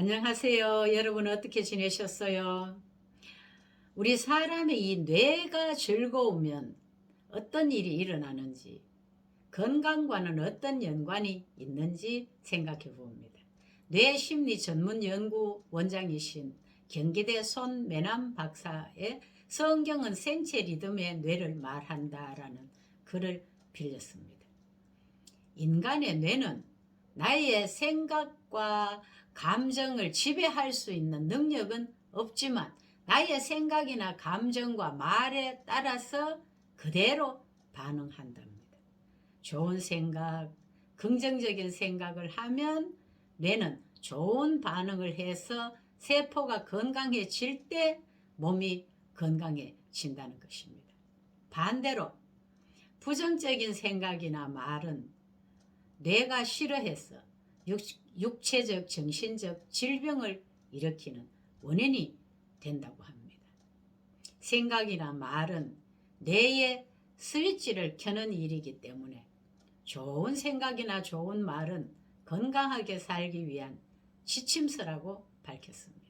안녕하세요. 여러분 어떻게 지내셨어요? 우리 사람의 이 뇌가 즐거우면 어떤 일이 일어나는지, 건강과는 어떤 연관이 있는지 생각해 봅니다. 뇌심리 전문 연구 원장이신 경기대 손매남 박사의 성경은 생체 리듬의 뇌를 말한다라는 글을 빌렸습니다. 인간의 뇌는 나의 생각과 감정을 지배할 수 있는 능력은 없지만 나의 생각이나 감정과 말에 따라서 그대로 반응한답니다. 좋은 생각, 긍정적인 생각을 하면 뇌는 좋은 반응을 해서 세포가 건강해질 때 몸이 건강해진다는 것입니다. 반대로 부정적인 생각이나 말은 뇌가 싫어해서 육, 체적 정신적 질병을 일으키는 원인이 된다고 합니다. 생각이나 말은 뇌의 스위치를 켜는 일이기 때문에 좋은 생각이나 좋은 말은 건강하게 살기 위한 지침서라고 밝혔습니다.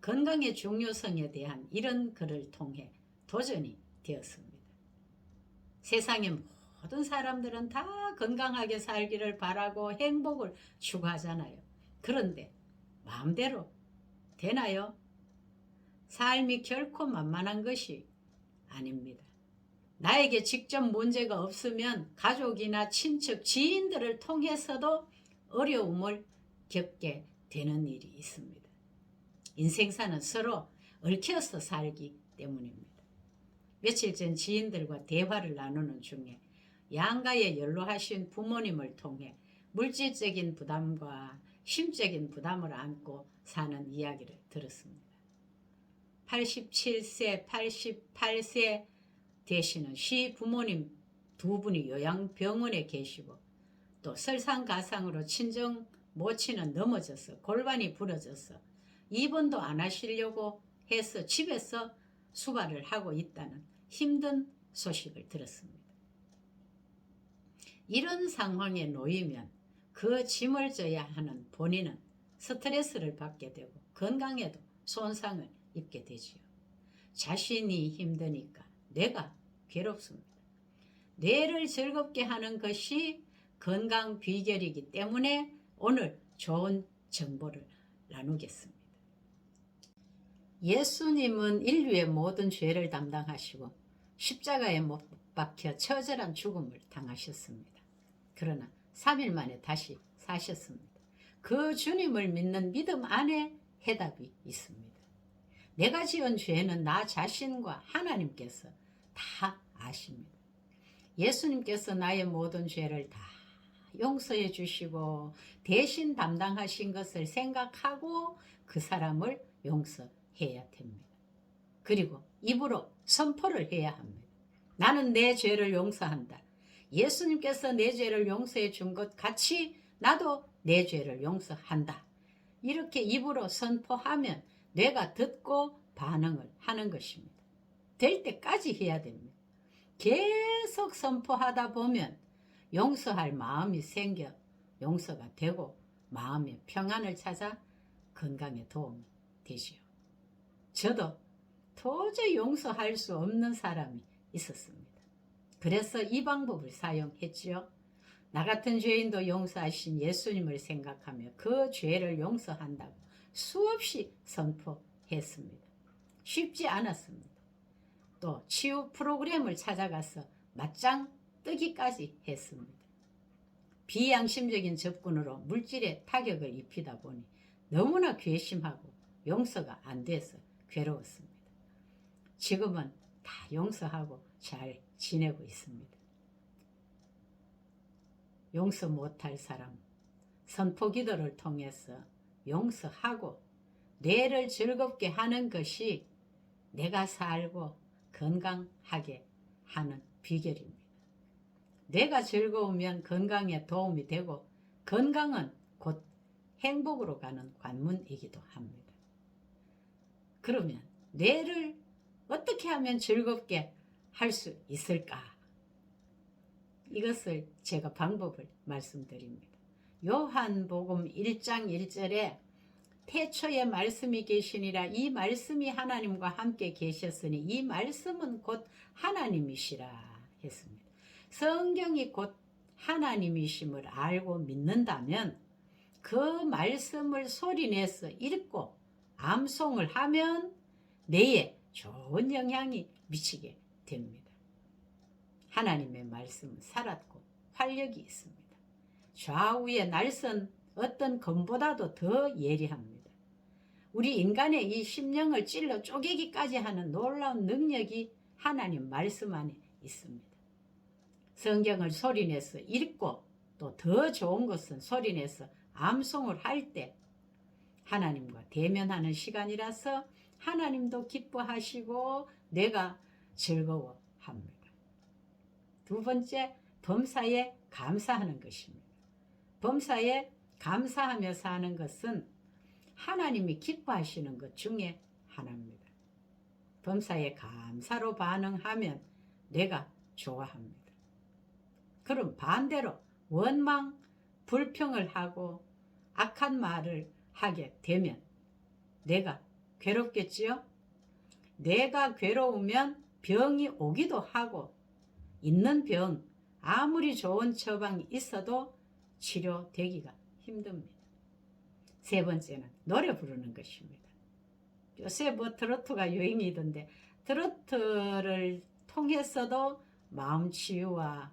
건강의 중요성에 대한 이런 글을 통해 도전이 되었습니다. 세상의 모든 사람들은 다 건강하게 살기를 바라고 행복을 추구하잖아요. 그런데 마음대로 되나요? 삶이 결코 만만한 것이 아닙니다. 나에게 직접 문제가 없으면 가족이나 친척, 지인들을 통해서도 어려움을 겪게 되는 일이 있습니다. 인생사는 서로 얽혀서 살기 때문입니다. 며칠 전 지인들과 대화를 나누는 중에 양가에 연로하신 부모님을 통해 물질적인 부담과 심적인 부담을 안고 사는 이야기를 들었습니다. 87세, 88세 되시는 시 부모님 두 분이 요양병원에 계시고 또 설상가상으로 친정 모친은 넘어져서 골반이 부러져서 입원도 안 하시려고 해서 집에서 수발을 하고 있다는 힘든 소식을 들었습니다. 이런 상황에 놓이면 그 짐을 져야 하는 본인은 스트레스를 받게 되고 건강에도 손상을 입게 되지요. 자신이 힘드니까 뇌가 괴롭습니다. 뇌를 즐겁게 하는 것이 건강 비결이기 때문에 오늘 좋은 정보를 나누겠습니다. 예수님은 인류의 모든 죄를 담당하시고 십자가에 못 박혀 처절한 죽음을 당하셨습니다. 그러나 3일 만에 다시 사셨습니다. 그 주님을 믿는 믿음 안에 해답이 있습니다. 내가 지은 죄는 나 자신과 하나님께서 다 아십니다. 예수님께서 나의 모든 죄를 다 용서해 주시고 대신 담당하신 것을 생각하고 그 사람을 용서해야 됩니다. 그리고 입으로 선포를 해야 합니다. 나는 내 죄를 용서한다. 예수님께서 내 죄를 용서해 준 것 같이 나도 내 죄를 용서한다. 이렇게 입으로 선포하면 뇌가 듣고 반응을 하는 것입니다. 될 때까지 해야 됩니다. 계속 선포하다 보면 용서할 마음이 생겨 용서가 되고 마음의 평안을 찾아 건강에 도움이 되지요. 저도 도저히 용서할 수 없는 사람이 있었습니다. 그래서 이 방법을 사용했지요. 나 같은 죄인도 용서하신 예수님을 생각하며 그 죄를 용서한다고 수없이 선포했습니다. 쉽지 않았습니다. 또 치유 프로그램을 찾아가서 맞짱 뜨기까지 했습니다. 비양심적인 접근으로 물질에 타격을 입히다 보니 너무나 괘씸하고 용서가 안 돼서 괴로웠습니다. 지금은 다 용서하고 잘 지내고 있습니다. 용서 못할 사람, 선포 기도를 통해서 용서하고 뇌를 즐겁게 하는 것이 내가 살고 건강하게 하는 비결입니다. 뇌가 즐거우면 건강에 도움이 되고 건강은 곧 행복으로 가는 관문이기도 합니다. 그러면 뇌를 어떻게 하면 즐겁게 할 수 있을까? 이것을 제가 방법을 말씀드립니다. 요한복음 1장 1절에 태초에 말씀이 계시니라 이 말씀이 하나님과 함께 계셨으니 이 말씀은 곧 하나님이시라 했습니다. 성경이 곧 하나님이심을 알고 믿는다면 그 말씀을 소리내서 읽고 암송을 하면 뇌에 좋은 영향이 미치게 됩니다. 하나님의 말씀은 살았고 활력이 있습니다. 좌우의 날선 어떤 검보다도 더 예리합니다. 우리 인간의 이 심령을 찔러 쪼개기까지 하는 놀라운 능력이 하나님 말씀 안에 있습니다. 성경을 소리내서 읽고 또 더 좋은 것은 소리내서 암송을 할 때 하나님과 대면하는 시간이라서 하나님도 기뻐하시고 내가 즐거워합니다. 두 번째, 범사에 감사하는 것입니다. 범사에 감사하며 사는 것은 하나님이 기뻐하시는 것 중에 하나입니다. 범사에 감사로 반응하면 내가 좋아합니다. 그럼 반대로 원망, 불평을 하고 악한 말을 하게 되면 내가 괴롭겠지요? 내가 괴로우면 병이 오기도 하고 있는 병 아무리 좋은 처방이 있어도 치료되기가 힘듭니다. 세 번째는 노래 부르는 것입니다. 요새 뭐 트로트가 유행이던데 트로트를 통해서도 마음 치유와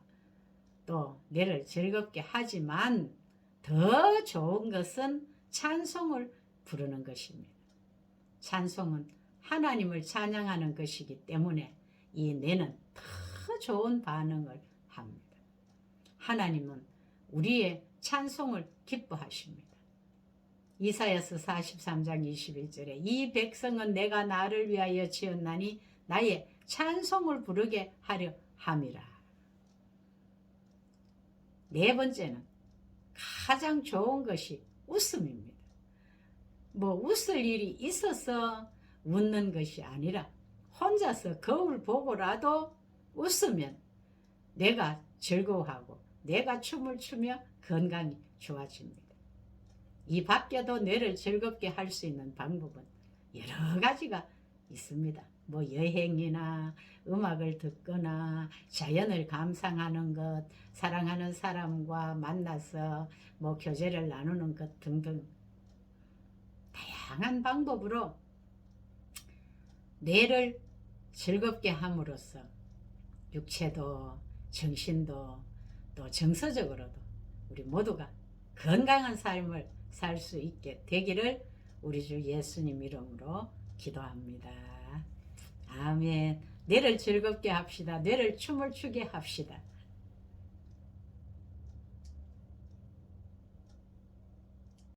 또 뇌를 즐겁게 하지만 더 좋은 것은 찬송을 부르는 것입니다. 찬송은 하나님을 찬양하는 것이기 때문에 이 뇌는 더 좋은 반응을 합니다. 하나님은 우리의 찬송을 기뻐하십니다. 이사야서 43장 21절에 이 백성은 내가 나를 위하여 지었나니 나의 찬송을 부르게 하려 함이라. 네 번째는 가장 좋은 것이 웃음입니다. 뭐 웃을 일이 있어서 웃는 것이 아니라 혼자서 거울 보고라도 웃으면 내가 즐거워하고 내가 춤을 추며 건강이 좋아집니다. 이 밖에도 뇌를 즐겁게 할 수 있는 방법은 여러 가지가 있습니다. 뭐 여행이나 음악을 듣거나 자연을 감상하는 것, 사랑하는 사람과 만나서 뭐 교제를 나누는 것 등등 다양한 방법으로 뇌를 즐겁게 함으로써 육체도 정신도 또 정서적으로도 우리 모두가 건강한 삶을 살 수 있게 되기를 우리 주 예수님 이름으로 기도합니다. 아멘. 뇌를 즐겁게 합시다. 뇌를 춤을 추게 합시다.